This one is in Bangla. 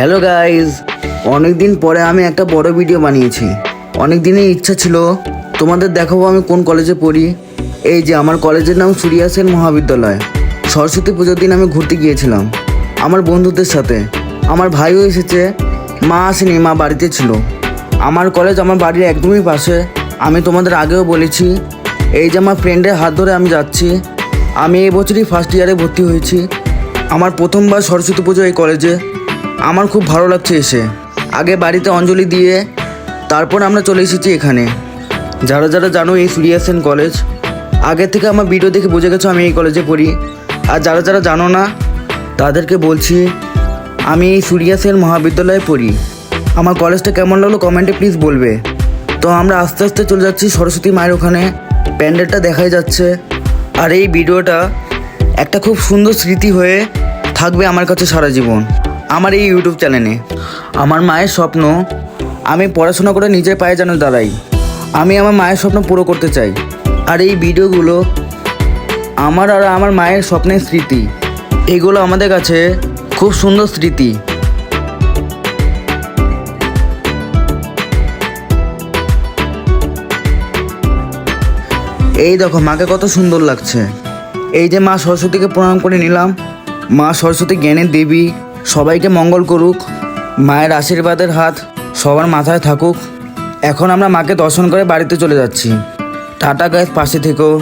হ্যালো গাইজ অনেক দিন পরে আমি একটা বড় ভিডিও বানিয়েছি। অনেক দিনের ইচ্ছা ছিল। তোমাদের দেখাবো আমি কোন কলেজে পড়ি। এই যে, আমার কলেজের নাম সূর্যা সেন মহাবিদ্যালয়। সরস্বতী পুজোর দিন আমি ঘুরতে গিয়েছিলাম আমার বন্ধুদের সাথে। আমার ভাইও এসেছে। মা আসেনি, মা বাড়িতে ছিল। আমার কলেজ আমার বাড়ির একদমই পাশে। আমি তোমাদের আগেও বলেছি, এই যে আমার ফ্রেন্ডের হাত ধরে আমি যাচ্ছি। আমি এই বছরই ফার্স্ট ইয়ারে ভর্তি হয়েছি। আমার প্রথমবার সরস্বতী পুজো এই কলেজে আমার খুব ভালো লাগছে এসে। আগে বাড়িতে অঞ্জলি দিয়ে তারপর আমরা চলে এসেছি এখানে। যারা যারা জানো এই সূর্যা সেন কলেজ, আগে থেকে আমার ভিডিও দেখে বুঝে গেছো আমি এই কলেজে পড়ি। আর যারা যারা জানো না, তাদেরকে বলছি, আমি এই সূর্যা সেন মহাবিদ্যালয়ে পড়ি। আমার কলেজটা কেমন লাগল কমেন্টে প্লিজ বলবে। তো আমরা আস্তে আস্তে চলে যাচ্ছি সরস্বতী মায়ের ওখানে। প্যান্ডেলটা দেখাই যাচ্ছে। আর এই ভিডিওটা একটা খুব সুন্দর স্মৃতি হয়ে থাকবে আমার কাছে সারা জীবন। আমার এই ইউটিউব চ্যানেলে আমার মায়ের স্বপ্ন, আমি পড়াশোনা করে নিজের পায়ে যেন দাঁড়াই। আমি আমার মায়ের স্বপ্ন পুরো করতে চাই। আর এই ভিডিওগুলো আমার আর আমার মায়ের স্বপ্নের স্মৃতি, এগুলো আমাদের কাছে খুব সুন্দর স্মৃতি। এই দেখো, মাকে কত সুন্দর লাগছে। এই যে মা সরস্বতীকে প্রণাম করে নিলাম। মা সরস্বতী জ্ঞানের দেবী। সবাইকে মঙ্গল করুক, মায়ের আশীর্বাদের হাত সবার মাথায় থাকুক। এখন আমরা মাকে দর্শন করে বাড়িতে চলে যাচ্ছি। টাটা গায়ে পাশে থেকেও